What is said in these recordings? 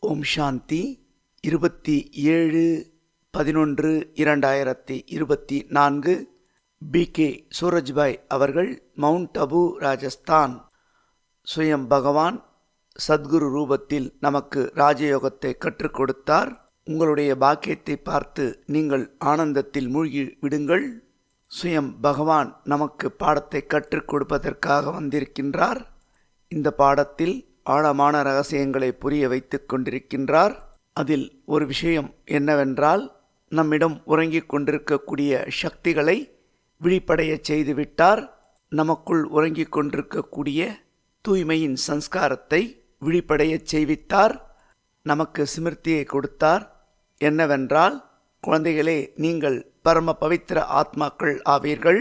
ஓம் சாந்தி. இருபத்தி ஏழு பதினொன்று இரண்டாயிரத்தி இருபத்தி நான்கு. பி. கே. சூரஜ்பாய் அவர்கள் மவுண்ட் அபு ராஜஸ்தான். சுயம் பகவான் சத்குரு ரூபத்தில் நமக்கு ராஜயோகத்தை கற்றுக் கொடுத்தார். உங்களுடைய பாக்கியத்தை பார்த்து நீங்கள் ஆனந்தத்தில் மூழ்கி விடுங்கள். சுயம் பகவான் நமக்கு பாடத்தை கற்றுக் கொடுப்பதற்காக வந்திருக்கின்றார். இந்த பாடத்தில் ஆழமான ரகசியங்களை புரிய வைத்துக் கொண்டிருக்கின்றார். அதில் ஒரு விஷயம் என்னவென்றால் நம்மிடம் உறங்கிக் கொண்டிருக்கக்கூடிய சக்திகளை விழிப்படையச் செய்துவிட்டார். நமக்குள் உறங்கிக் கொண்டிருக்கக்கூடிய தூய்மையின் சன்ஸ்காரத்தை விழிப்படையச் செய்வித்தார். நமக்கு சிமிர்த்தியை கொடுத்தார். என்னவென்றால் குழந்தைகளே நீங்கள் பரம பவித்திர ஆத்மாக்கள் ஆவீர்கள்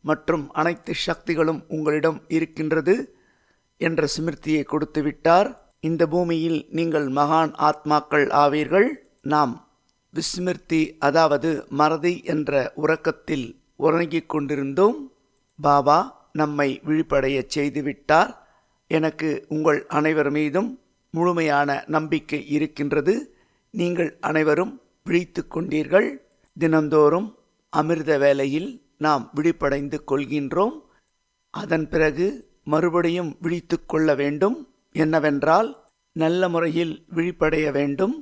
மற்றும் அனைத்து சக்திகளும் உங்களிடம் இருக்கின்றது. என்ற சிமிர்த்தியை கொடுத்து விட்டார். இந்த பூமியில் நீங்கள் மகான் ஆத்மாக்கள் ஆவீர்கள். நாம் விஸ்மிருத்தி அதாவது மறதி என்ற உறக்கத்தில் உறங்கிக் கொண்டிருந்தோம். பாபா நம்மை விழிப்படையச் செய்துவிட்டார் எனக்கு உங்கள் அனைவர் மீதும் முழுமையான நம்பிக்கை இருக்கின்றது. நீங்கள் அனைவரும் விழித்து கொண்டீர்கள். தினந்தோறும் அமிர்த வேளையில் நாம் விழிப்படைந்து கொள்கின்றோம். அதன் பிறகு மறுபடியும் விழித்து கொள்ள வேண்டும். என்னவென்றால் நல்ல முறையில் விழிப்படைய வேண்டும்.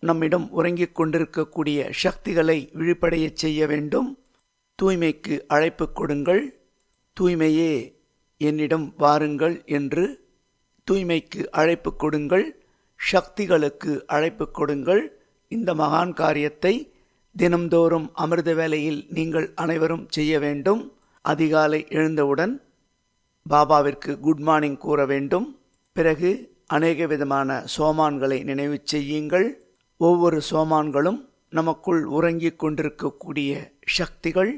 நம்மிடம் உறங்கிக் கொண்டிருக்கக்கூடிய சக்திகளை விழிப்படையச் செய்ய வேண்டும். தூய்மைக்கு அழைப்பு கொடுங்கள். தூய்மையே என்னிடம் வாருங்கள் என்று தூய்மைக்கு அழைப்பு கொடுங்கள். சக்திகளுக்கு அழைப்பு கொடுங்கள். இந்த மகான் காரியத்தை தினம்தோறும் அமிர்த வேலையில் நீங்கள் அனைவரும் செய்ய வேண்டும். அதிகாலை எழுந்தவுடன் பாபாவிற்கு குட் மார்னிங் கூற வேண்டும். பிறகு அநேக விதமான சோமான்களை நினைவு செய்யுங்கள். ஒவ்வொரு சோமான்களும் நமக்குள் உறங்கிக் கொண்டிருக்கக்கூடிய சக்திகள்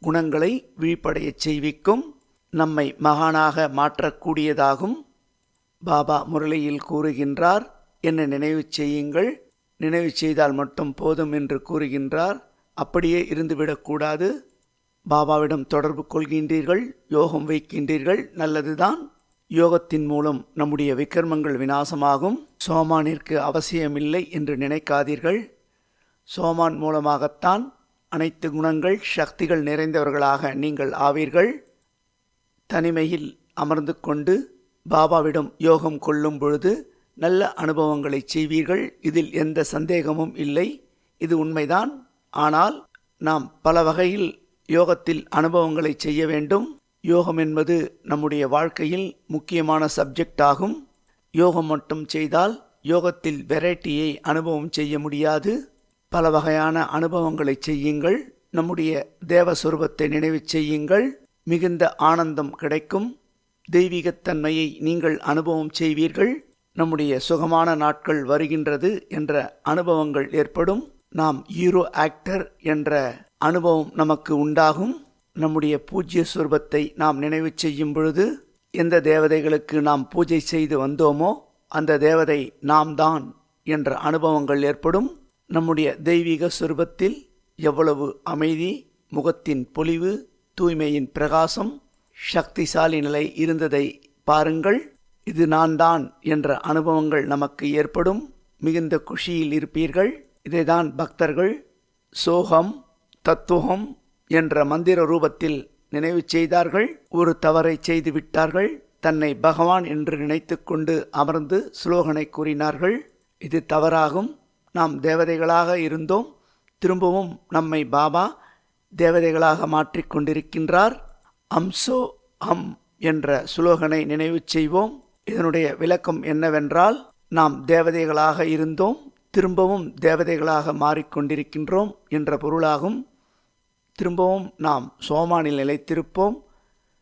குணங்களை விழிப்படையச் செய்விக்கும். நம்மை மகானாக மாற்றக்கூடியதாகும். பாபா முரளியில் கூறுகின்றார் என்ன நினைவு செய்யுங்கள். நினைவு செய்தால் மட்டும் போதும் என்று கூறுகின்றார். அப்படியே இருந்துவிடக்கூடாது பாபாவிடம் தொடர்பு கொள்கின்றீர்கள் யோகம் வைக்கின்றீர்கள் நல்லதுதான். யோகத்தின் மூலம் நம்முடைய விக்ரமங்கள் வினாசமாகும் சோமானிற்கு அவசியமில்லை என்று நினைக்காதீர்கள். சோமான் மூலமாகத்தான் அனைத்து குணங்கள் சக்திகள் நிறைந்தவர்களாக நீங்கள் ஆவீர்கள். தனிமையில் அமர்ந்து கொண்டு பாபாவிடம் யோகம் கொள்ளும் பொழுது நல்ல அனுபவங்களை செய்வீர்கள். இதில் எந்த சந்தேகமும் இல்லை. இது உண்மைதான். ஆனால் நாம் பல வகையில் யோகத்தில் அனுபவங்களை செய்ய வேண்டும். யோகம் என்பது நம்முடைய வாழ்க்கையில் முக்கியமான சப்ஜெக்ட் ஆகும். யோகம் மட்டும் செய்தால் யோகத்தில் வெரைட்டியை அனுபவம் செய்ய முடியாது. பல வகையான அனுபவங்களை செய்யுங்கள். நம்முடைய தேவஸ்வரூபத்தை நினைவு செய்யுங்கள். மிகுந்த ஆனந்தம் கிடைக்கும். தெய்வீகத்தன்மையை நீங்கள் அனுபவம் செய்வீர்கள். நம்முடைய சுகமான நாட்கள் வருகின்றது என்ற அனுபவங்கள் ஏற்படும். நாம் ஹீரோ ஆக்டர் என்ற அனுபவம் நமக்கு உண்டாகும். நம்முடைய பூஜ்ய சுரூபத்தை நாம் நினைவு செய்யும் பொழுது எந்த தேவதைகளுக்கு நாம் பூஜை செய்து வந்தோமோ அந்த தேவதை நாம் தான் என்ற அனுபவங்கள் ஏற்படும். நம்முடைய தெய்வீக சுரூபத்தில் எவ்வளவு அமைதி முகத்தின் பொலிவு தூய்மையின் பிரகாசம் சக்திசாலி நிலை இருந்ததை பாருங்கள். இது நான் தான் என்ற அனுபவங்கள் நமக்கு ஏற்படும். மிகுந்த குஷியில் இருப்பீர்கள். இதைதான் பக்தர்கள் சோகம் தத்துவம் என்ற மந்திர ரூபத்தில் நினைவு செய்தார்கள். ஒரு தவறை செய்து விட்டார்கள். தன்னை பகவான் என்று நினைத்து கொண்டு அமர்ந்து ஸ்லோகனை கூறினார்கள். இது தவறாகும். நாம் தேவதைகளாக இருந்தோம். திரும்பவும் நம்மை பாபா தேவதைகளாக மாற்றிக்கொண்டிருக்கின்றார் அம்சோ அம் என்ற சுலோகனை நினைவு செய்வோம். இதனுடைய விளக்கம் என்னவென்றால் நாம் தேவதைகளாக இருந்தோம். திரும்பவும் தேவதைகளாக மாறிக்கொண்டிருக்கின்றோம் என்ற பொருளாகும். திரும்பவும் நாம் சோமானில் நிலைத்திருப்போம்.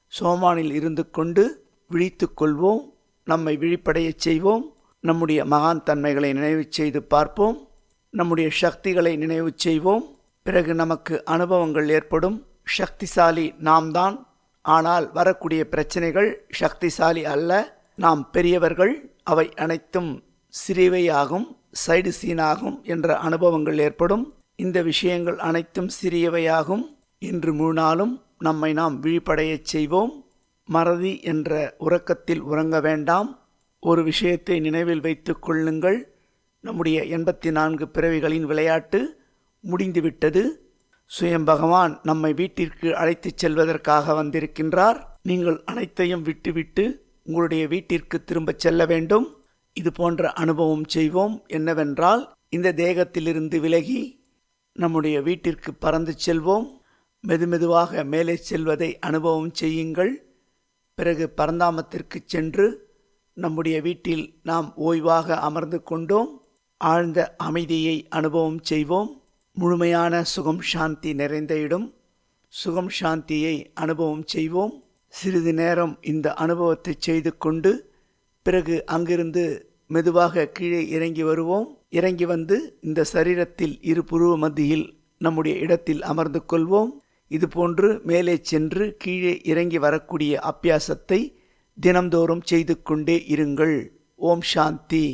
சோமானில் இருந்து கொண்டு விழித்து கொள்வோம். நம்மை விழிப்படையச் செய்வோம். நம்முடைய மகான் தன்மைகளை நினைவு செய்து பார்ப்போம். நம்முடைய சக்திகளை நினைவு செய்வோம். பிறகு நமக்கு அனுபவங்கள் ஏற்படும். சக்திசாலி நாம் தான். ஆனால் வரக்கூடிய பிரச்சனைகள் சக்திசாலி அல்ல. நாம் பெரியவர்கள். அவை அனைத்தும் சிறியவையாகும். சைடு சீனாகும் என்ற அனுபவங்கள் ஏற்படும். இந்த விஷயங்கள் அனைத்தும் சிறியவையாகும். இன்று முழு நாளும் நம்மை நாம் விழிப்படையச் செய்வோம். மறதி என்ற உறக்கத்தில் உறங்க வேண்டாம். ஒரு விஷயத்தை நினைவில் வைத்துக் கொள்ளுங்கள். நம்முடைய எண்பத்தி நான்கு பிறவிகளின் விளையாட்டு முடிந்துவிட்டது. சுயம் பகவான் நம்மை வீட்டிற்கு அழைத்துச் செல்வதற்காக வந்திருக்கின்றார். நீங்கள் அனைத்தையும் விட்டுவிட்டு உங்களுடைய வீட்டிற்கு திரும்பச் செல்ல வேண்டும். இது போன்ற அனுபவம் செய்வோம். என்னவென்றால் இந்த தேகத்திலிருந்து விலகி நம்முடைய வீட்டிற்கு பறந்து செல்வோம். மெதுமெதுவாக மேலே செல்வதை அனுபவம் செய்யுங்கள். பிறகு பரந்தாமத்திற்கு சென்று நம்முடைய வீட்டில் நாம் ஓய்வாக அமர்ந்து கொண்டோம். ஆழ்ந்த அமைதியை அனுபவம் செய்வோம். முழுமையான சுகம் சாந்தி நிறைந்த இடம். சுகம் சாந்தியை அனுபவம் செய்வோம். சிறிது நேரம் இந்த அனுபவத்தை செய்து கொண்டு பிறகு அங்கிருந்து மெதுவாக கீழே இறங்கி வருவோம். இறங்கி வந்து இந்த சரீரத்தில் இரு புருவ மத்தியில் நம்முடைய இடத்தில் அமர்ந்து கொள்வோம். இதுபோன்று மேலே சென்று கீழே இறங்கி வரக்கூடிய அபியாசத்தை தினம்தோறும் செய்து கொண்டே இருங்கள். ஓம் சாந்தி.